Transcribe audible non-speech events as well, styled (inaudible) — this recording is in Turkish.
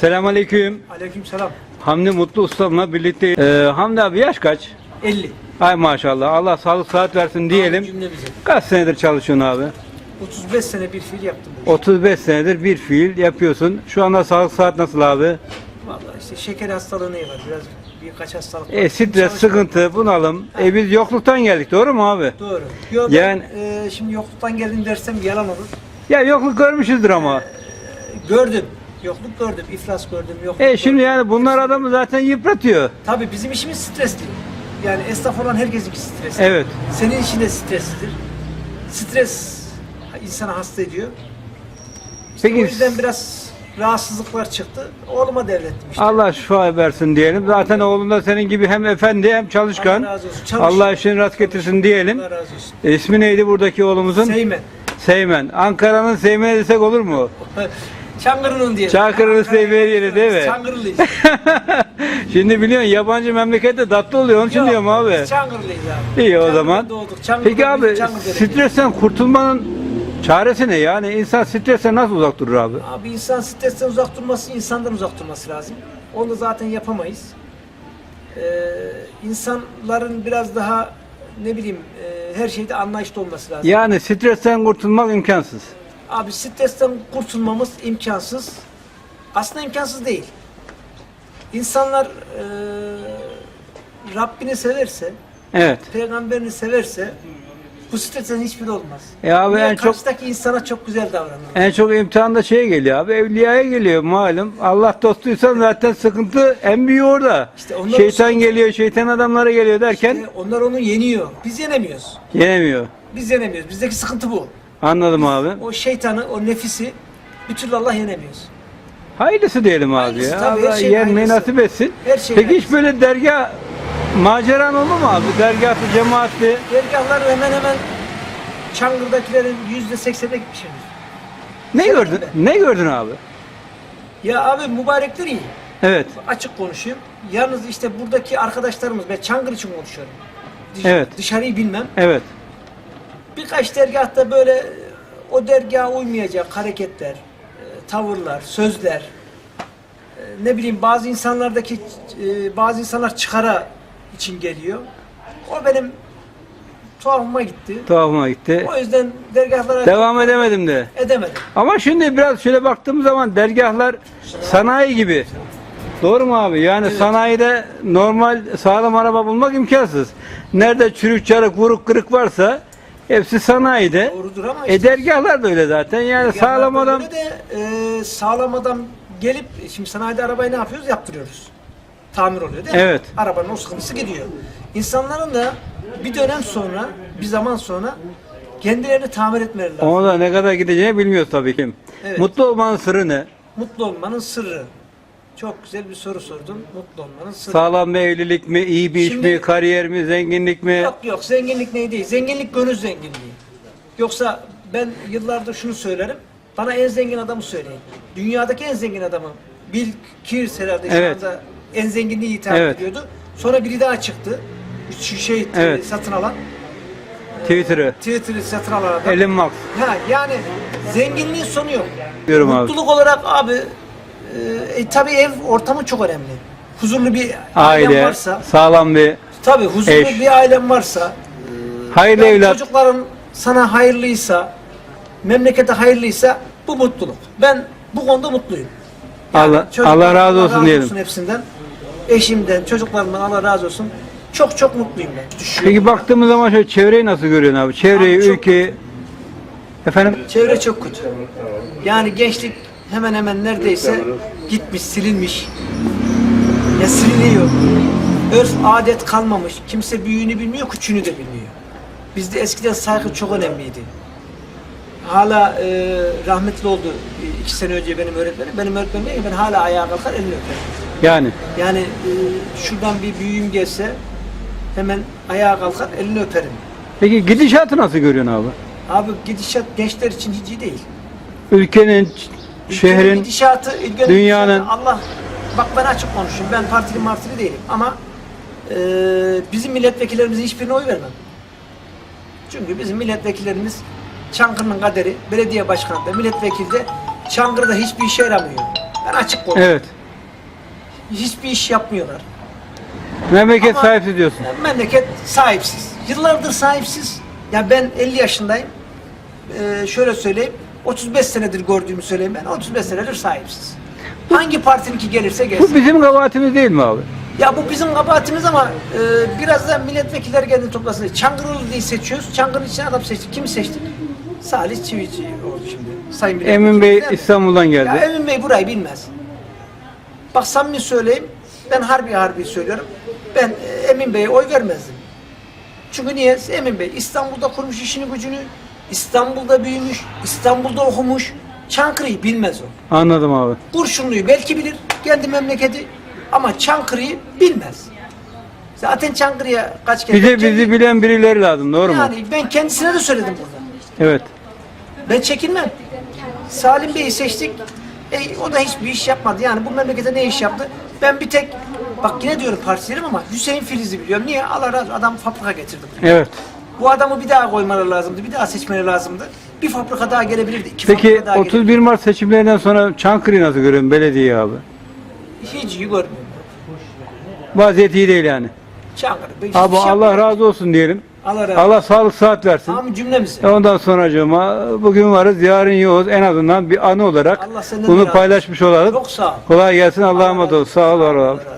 Selamünaleyküm. Aleykümselam. Hamdi Mutlu Ustam'la birlikte. Ee, Hamdi abi yaş kaç? 50. Ay maşallah. Allah sağlık saat versin diyelim. Cümlemize. Kaç senedir çalışıyorsun abi? 35 sene bir fiil yaptım. bu işi. 35 senedir bir fiil yapıyorsun. Şu anda sağlık saat nasıl abi? Vallahi işte şeker hastalığı ne var? Biraz birkaç hastalık var. E, stres, Çalışma- sıkıntı, bunalım. E biz yokluktan geldik doğru mu abi? Doğru. Yo, ben, Yani- e, şimdi yokluktan geldim dersem yalan olur. Ya yokluk görmüşüzdür ama. Gördüm. Yokluk gördüm. iflas gördüm. Yokluk E şimdi gördüm. yani bunlar adamı zaten yıpratıyor. Tabii bizim işimiz stresli. Yani esnaf olan herkesinki stresli. Evet. Senin işin de streslidir. Stres insanı hasta ediyor. İşte Peki- o yüzden biraz rahatsızlıklar çıktı. Oğluma devrettim işte. Allah şifa versin diyelim. Zaten oğlun da senin gibi hem efendi hem çalışkan. Allah razı olsun. Çalış. Allah işini rast getirsin diyelim. Allah razı olsun. İsmi neydi buradaki oğlumuzun? Seymen. Seymen. Ankara'nın Seymen'i desek olur mu? (laughs) Çankırı'nın diye. Çankırı'nın sevdiği yeri değil mi? Çankırılıyız. (laughs) Şimdi biliyorsun yabancı memlekette tatlı oluyor onun için Yok, diyorum abi. Biz Çankırılıyız abi. İyi o Çankırı'da zaman. Doğduk. Çankırı'da Peki abi büyüdük, Çankırı'da dedik. stresten kurtulmanın çaresi ne? Yani insan stresten nasıl uzak durur abi? Abi insan stresten uzak durması, insandan uzak durması lazım. Onu zaten yapamayız. Ee, insanların biraz daha ne bileyim e, her şeyde anlayışlı olması lazım. Yani stresten kurtulmak imkansız. Abi stresten kurtulmamız imkansız. Aslında imkansız değil. İnsanlar e, Rabbini severse, Evet. peygamberini severse bu stresten hiçbiri olmaz. E abi Niye? en çok insana çok güzel davranır. en çok imtihanda şeye geliyor abi. Evliyaya geliyor malum. Allah dostuysan zaten sıkıntı en büyüğü orada. İşte onlar şeytan sıkıntı- geliyor, şeytan adamları geliyor derken E, onlar onu yeniyor. Biz yenemiyoruz. yenemiyor. Biz yenemiyoruz. Bizdeki sıkıntı bu. Anladım abi. O şeytanı, o nefisi bir türlü Allah yenemiyoruz. Hayırlısı diyelim abi Hayırlısı ya. tabii, her Allah şeyin yenmeyi hayırlısı. nasip etsin. Her şeyin Peki hiç hayırlısı. böyle dergah maceran oldu mu abi? Dergahlı, cemaatli. Dergahlar hemen hemen Çangır'dakilerin yüzde seksenine gitmişimdir. Ne Sen gördün? de. Ne gördün abi? Ya abi mübarekler iyi. Evet. Açık konuşayım. Yalnız işte buradaki arkadaşlarımız, ben Çangır için konuşuyorum. Dış- Evet. Dışarıyı bilmem. Evet. Birkaç dergahta böyle o dergaha uymayacak hareketler, e, tavırlar, sözler, e, ne bileyim bazı insanlardaki e, bazı insanlar çıkara için geliyor. O benim tuhafıma gitti. Tuhafıma gitti. O yüzden dergahlara Devam edemedim de. edemedim. Ama şimdi biraz şöyle baktığımız zaman dergahlar sanayi gibi. Doğru mu abi? Yani sanayide normal sağlam araba bulmak imkansız. Nerede çürük çarık vuruk kırık varsa hepsi sanayide. Doğrudur ama E işte dergahlar da öyle zaten. Yani sağlam adam öyle de e, sağlam adam gelip şimdi sanayide arabayı ne yapıyoruz? Yaptırıyoruz. Tamir oluyor değil mi? Evet. Arabanın o sıkıntısı gidiyor. İnsanların da bir dönem sonra, bir zaman sonra kendilerini tamir etmeleri lazım. ona da ne kadar gideceğini bilmiyoruz tabii ki. Evet. Mutlu olmanın sırrı ne? Mutlu olmanın sırrı. Çok güzel bir soru sordun. Mutlu olmanın sırrı. Sağlam bir evlilik mi, iyi bir iş Şimdi- mi, kariyer mi, zenginlik mi? Yok yok zenginlik ne değil. Zenginlik gönül zenginliği. Yoksa ben yıllardır şunu söylerim. Bana en zengin adamı söyleyin. Dünyadaki en zengin adamı Bill Gates herhalde şu Evet. anda en zenginliği hitap Evet. ediyordu. Sonra biri daha çıktı. Şu şey Evet. satın alan. Twitter'ı, Twitter'ı satın alan adam. Elon Musk Ha, yani zenginliğin sonu yok. diyorum abi. Mutluluk olarak abi e, e, tabii ev ortamı çok önemli. Huzurlu bir Aile, varsa, sağlam bir, tabii huzurlu eş. bir ailen varsa, hayırlı yani evlat. çocukların sana hayırlıysa, memlekete hayırlıysa bu mutluluk. Ben bu konuda mutluyum. Allah, Çocuklarımdan Allah razı olsun diyelim. hepsinden. Eşimden, çocuklarımdan Allah razı olsun. Çok çok mutluyum ben. Düşüyor. Peki baktığımız zaman şöyle çevreyi nasıl görüyorsun abi? Çevreyi, Abi ülkeyi. Efendim? Çevre çok kötü. Yani gençlik hemen hemen neredeyse gitmiş, silinmiş. Ya siliniyor. Örf, adet kalmamış. Kimse büyüğünü bilmiyor, küçüğünü de bilmiyor. Bizde eskiden saygı çok önemliydi. Hala e, rahmetli oldu e, iki sene önce benim öğretmenim. Benim öğretmenim ki ben hala ayağa kalkar elini öperim. Yani. Yani e, şuradan bir büyüğüm gelse hemen ayağa kalkar elini öperim. Peki gidişatı nasıl görüyorsun abi? Abi gidişat gençler için hiç iyi değil. Ülkenin şehrin, gidişatı, ülkenin dünyanın- gidişatı, Allah bak ben açık konuşayım. Ben partili martili değilim ama e, bizim milletvekillerimizin hiçbirine oy vermem. Çünkü bizim milletvekillerimiz Çankırı'nın kaderi belediye başkanı da milletvekili de Çankırı'da hiçbir işe yaramıyor. Ben açık konuşuyorum. Evet. Hiçbir iş yapmıyorlar. Memleket Ama- sahipsiz diyorsun. Memleket sahipsiz. Yıllardır sahipsiz. Ya ben 50 yaşındayım. Ee, şöyle söyleyeyim. 35 senedir gördüğümü söyleyeyim ben. 35 senedir sahipsiz. Hangi partininki gelirse Bu gelsin. bizim kabahatimiz değil mi abi? Ya bu bizim kabahatimiz ama e, birazdan milletvekilleri kendini toplasın. Çankırılı diye seçiyoruz. Çankırı için adam seçtik. Kimi seçtik? Salih Çivici oldu şimdi. Sayın milletvekili Emin Bey değil mi? İstanbul'dan Ya geldi. Emin Bey burayı bilmez. Bak samimi söyleyeyim. Ben harbi harbi söylüyorum. Ben e, Emin Bey'e oy vermezdim. Çünkü niye? Emin Bey İstanbul'da kurmuş işini gücünü. İstanbul'da büyümüş. İstanbul'da okumuş. Çankırı'yı bilmez o. Anladım abi. Kurşunlu'yu belki bilir. Kendi memleketi. Ama Çankırı'yı bilmez. Zaten Çankırı'ya kaç kere... Bize kendi- bizi bilen birileri lazım doğru mu? Yani ben kendisine de söyledim burada. Evet. Ben çekinmem. Salim Bey'i seçtik. E, o da hiçbir iş yapmadı. Yani bu memlekete ne iş yaptı? Ben bir tek, bak yine diyorum partilerim ama Hüseyin Filiz'i biliyorum. Niye? Allah razı. Adam fabrika getirdi buraya. Evet. Bu adamı bir daha koymaları lazımdı. Bir daha seçmeleri lazımdı. Bir fabrika daha gelebilirdi. iki Peki fabrika daha 31 Mart seçimlerinden sonra Çankırı'yı nasıl görüyorsun belediye abi? gelebilirdi. Hiç iyi görmüyorum. Vaziyet iyi değil yani. Çankırı. Hiçbir Abi şey Allah yapmıyorum. razı olsun diyelim. Allah razı olsun. Allah sağlık sıhhat versin. Tamam cümlemiz. E Ondan sonracığıma bugün varız, yarın yoğuz. En azından bir anı olarak Allah senden de bunu razı olsun. paylaşmış olalım. Çok sağ ol. Kolay gelsin. Allah'a Allah emanet ol. Sağ ol. Allah Allah razı olsun.